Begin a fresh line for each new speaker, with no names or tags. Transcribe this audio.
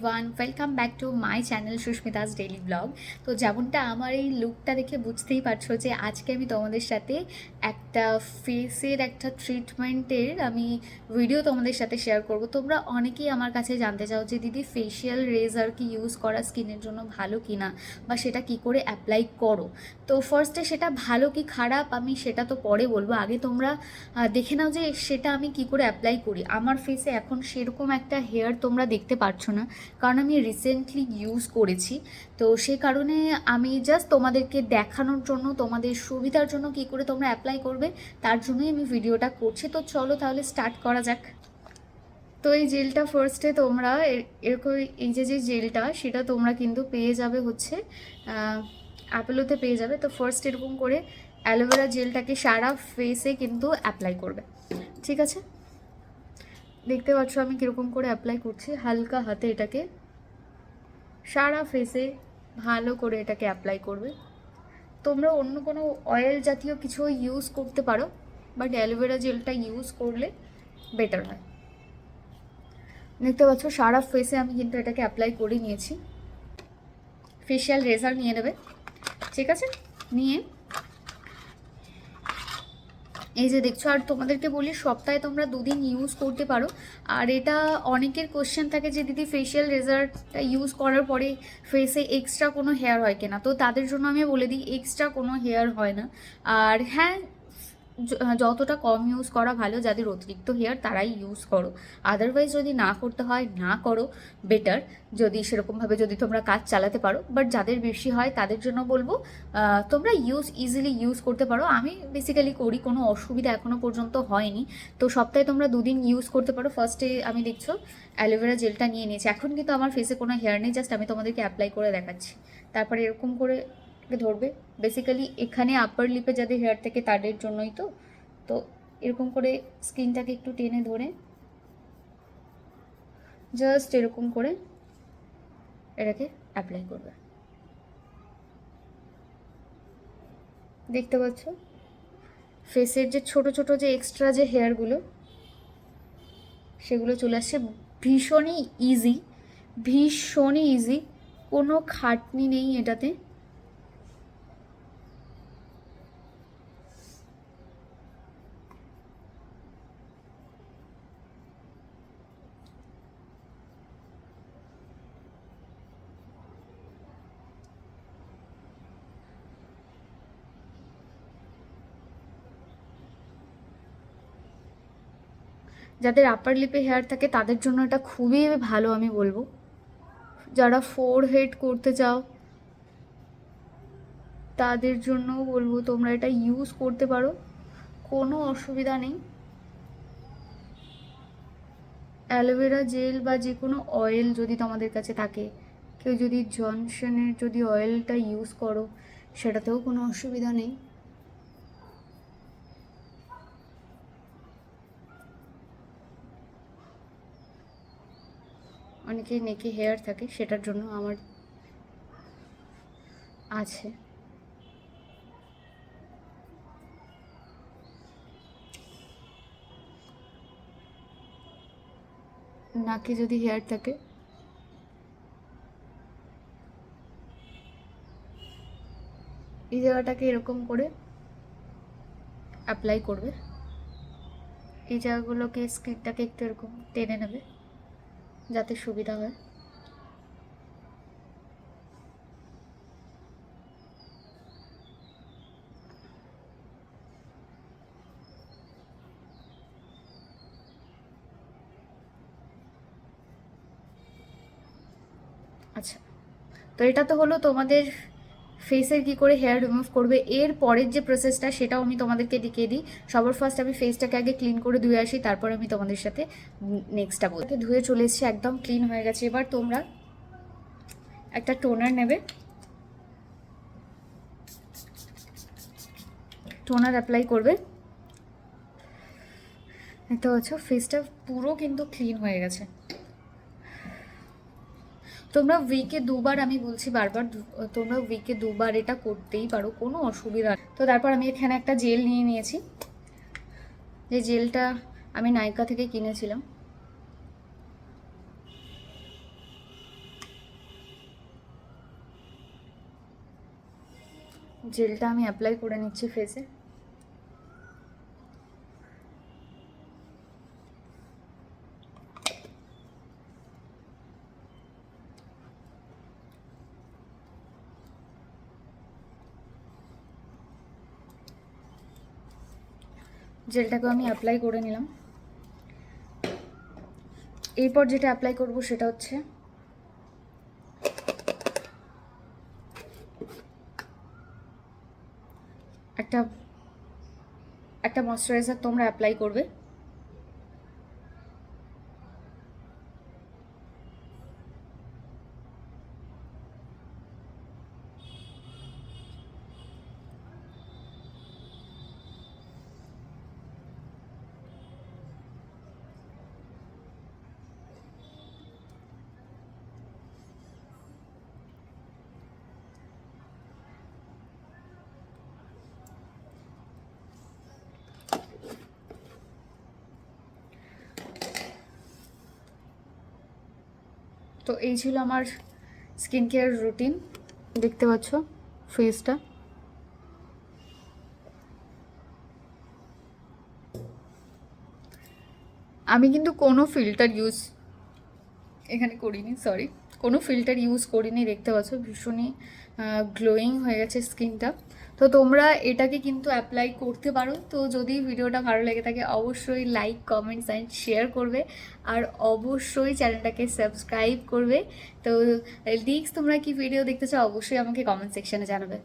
Everyone welcome back to my channel Susmita's daily blog তো যেমনটা আমার এই লুকটা দেখে বুঝতেই পারছ যে আজকে আমি তোমাদের সাথে একটা ফেসের একটা ট্রিটমেন্টের আমি ভিডিও তোমাদের সাথে শেয়ার করব। তোমরা অনেকেই আমার কাছে জানতে চাও যে দিদি ফেশিয়াল রেজার কি ইউজ করা স্কিনের জন্য ভালো কি না বা সেটা কি করে অ্যাপ্লাই করো? তো ফার্স্টে সেটা ভালো কি খারাপ আমি সেটা তো পরে বলব। আগে তোমরা দেখে নাও যে সেটা আমি কি করে অ্যাপ্লাই করি। আমার ফেসে এখন সেরকম একটা হেয়ার তোমরা দেখতে পারছ না। কারণ আমি রিসেন্টলি ইউজ করেছি। তো সেই কারণে আমি জাস্ট তোমাদেরকে দেখানোর জন্য, তোমাদের সুবিধার জন্য কি করে তোমরা অ্যাপ্লাই করবে, তার জন্যই আমি ভিডিওটা করছি। তো চলো তাহলে স্টার্ট করা যাক। তো এই জেলটা ফার্স্টে তোমরা এরকম এই যে যে জেলটা সেটা তোমরা কিন্তু পেয়ে যাবে হচ্ছে অ্যাপেলোতে পেয়ে যাবে। তো ফার্স্ট এরকম করে অ্যালোভেরা জেলটাকে সারা ফেসে কিন্তু অ্যাপ্লাই করবে। ঠিক আছে? দেখতে পাচ্ছ আমি কীরকম করে অ্যাপ্লাই করছি। হালকা হাতে এটাকে, সারা ফেসে ভালো করে এটাকে অ্যাপ্লাই করবে। তোমরা অন্য কোনো অয়েল জাতীয় কিছু ইউজ করতে পারো বাট অ্যালোভেরা জেলটা ইউজ করলে বেটার হয়। দেখতে পাচ্ছ সারা ফেসে আমি কিন্তু এটাকে অ্যাপ্লাই করে নিয়েছি। ফেশিয়াল রেজার নিয়ে নেবে। ঠিক আছে? নিয়ে এই যে দেখছ, আর তোমাদেরকে বলি, সপ্তাহে তোমরা দুদিন ইউজ করতে পারো। আর এটা অনেকের কোশ্চেন থাকে যে, দিদি ফেশিয়াল রেজাল্টটা ইউজ করার পরে ফেসে এক্সট্রা কোনো হেয়ার হয় কিনা? তো তাদের জন্য আমি বলে দিই এক্সট্রা কোনো হেয়ার হয় না। আর হ্যাঁ যতটা কম ইউজ করা ভালো যাদের অতিরিক্ত হেয়ার তারাই ইউজ করো। আদারওয়াইজ যদি না করতে হয়, না করো বেটার যদি সেরকমভাবে যদি তোমরা কাজ চালাতে পারো। বাট যাদের বেশি হয় তাদের জন্য বলব তোমরা ইউজ ইজিলি ইউজ করতে পারো। আমি বেসিক্যালি করি, কোনো অসুবিধা এখনও পর্যন্ত হয়নি। তো সপ্তাহে তোমরা দুদিন ইউজ করতে পারো। ফার্স্টে আমি দেখছ অ্যালোভেরা জেলটা নিয়ে নিয়েছি। এখন কিন্তু আমার ফেসে কোনো হেয়ার নেই জাস্ট আমি তোমাদেরকে অ্যাপ্লাই করে দেখাচ্ছি। তারপরে এরকম করে ধরবে। বেসিক্যালি এখানে আপার লিপে যাদের হেয়ার থাকে তাদের জন্যই তো। তো এরকম করে স্কিনটাকে একটু টেনে ধরে। জাস্ট এরকম করে এটাকে অ্যাপ্লাই করবে। দেখতে পাচ্ছ? ফেসের যে ছোট ছোট যে এক্সট্রা যে হেয়ারগুলো সেগুলো চলে আসছে। ভীষণই ইজি ভীষণই ইজি কোনো খাটনি নেই এটাতে। যাদের আপার লিপে হেয়ার থাকে, তাদের জন্য এটা খুবই ভালো আমি বলব। যারা ফোর হেড করতে চাও, তাদের জন্যও বলব তোমরা এটা ইউজ করতে পারো, কোনো অসুবিধা নেই। অ্যালোভেরা জেল বা যে কোনো অয়েল যদি তোমাদের কাছে থাকে, কেউ যদি জনসনের যদি অয়েলটা ইউজ করো, সেটাতেও কোনো অসুবিধা নেই। অনেকের নেকে হেয়ার থাকে, সেটার জন্য আমার আছে। নাকে যদি হেয়ার থাকে, এই জায়গাটাকে এরকম করে অ্যাপ্লাই করবে। এই জায়গাগুলোকে স্কিনটাকে একটু এরকম টেনে নেবে। যাতে সুবিধা হয়। আচ্ছা তো এটা তো হলো তোমাদের ফেসের কি করে হেয়ার রিমুভ করবে, এর পরের যে প্রসেসটা সেটাও আমি তোমাদেরকে দেখিয়ে দিই। সবার ফার্স্ট আমি ফেসটাকে আগে ক্লিন করে ধুয়ে আসি, তারপর আমি তোমাদের সাথে নেক্সটটা বলতে ধুয়ে চলে এসেছি, একদম ক্লিন হয়ে গেছে। এবার তোমরা একটা টোনার নেবে। টোনার অ্যাপ্লাই করবে। দেখতে পাচ্ছ ফেসটা পুরো কিন্তু ক্লিন হয়ে গেছে। তোমরা উইকে দুবার আমি বলছি বারবার তোমরা উইকে দুবার এটা করতেই পারো, কোনো অসুবিধা তো তারপর আমি এখানে একটা জেল নিয়ে নিয়েছি। যে জেলটা আমি নায়িকা থেকে কিনেছিলাম। জেলটা আমি অ্যাপ্লাই করে নিচ্ছি ফেসে জেলটাকে আমি অ্যাপ্লাই করে নিলাম। এরপর যেটা অ্যাপ্লাই করব সেটা হচ্ছে একটা একটা ময়শ্চারাইজার তোমরা অ্যাপ্লাই করবে। তো এই ছিল আমার স্কিন কেয়ার রুটিন দেখতে পাচ্ছ ফেসটা আমি কিন্তু কোনো ফিল্টার ইউজ এখানে করিনি সরি কোনো ফিল্টার ইউজ করিনি, দেখতে পাচ্ছ ভীষণই গ্লোয়িং হয়ে গেছে স্কিনটা তো তোমরা এটাকে কিন্তু অ্যাপ্লাই করতে পারো। তো যদি ভিডিওটা ভালো লেগে থাকে, অবশ্যই লাইক কমেন্টস অ্যান্ড শেয়ার করবে। আর অবশ্যই চ্যানেলটাকে সাবস্ক্রাইব করবে। তো লিক্স তোমরা কি ভিডিও দেখতে চাও, অবশ্যই আমাকে কমেন্ট সেকশানে জানাবে।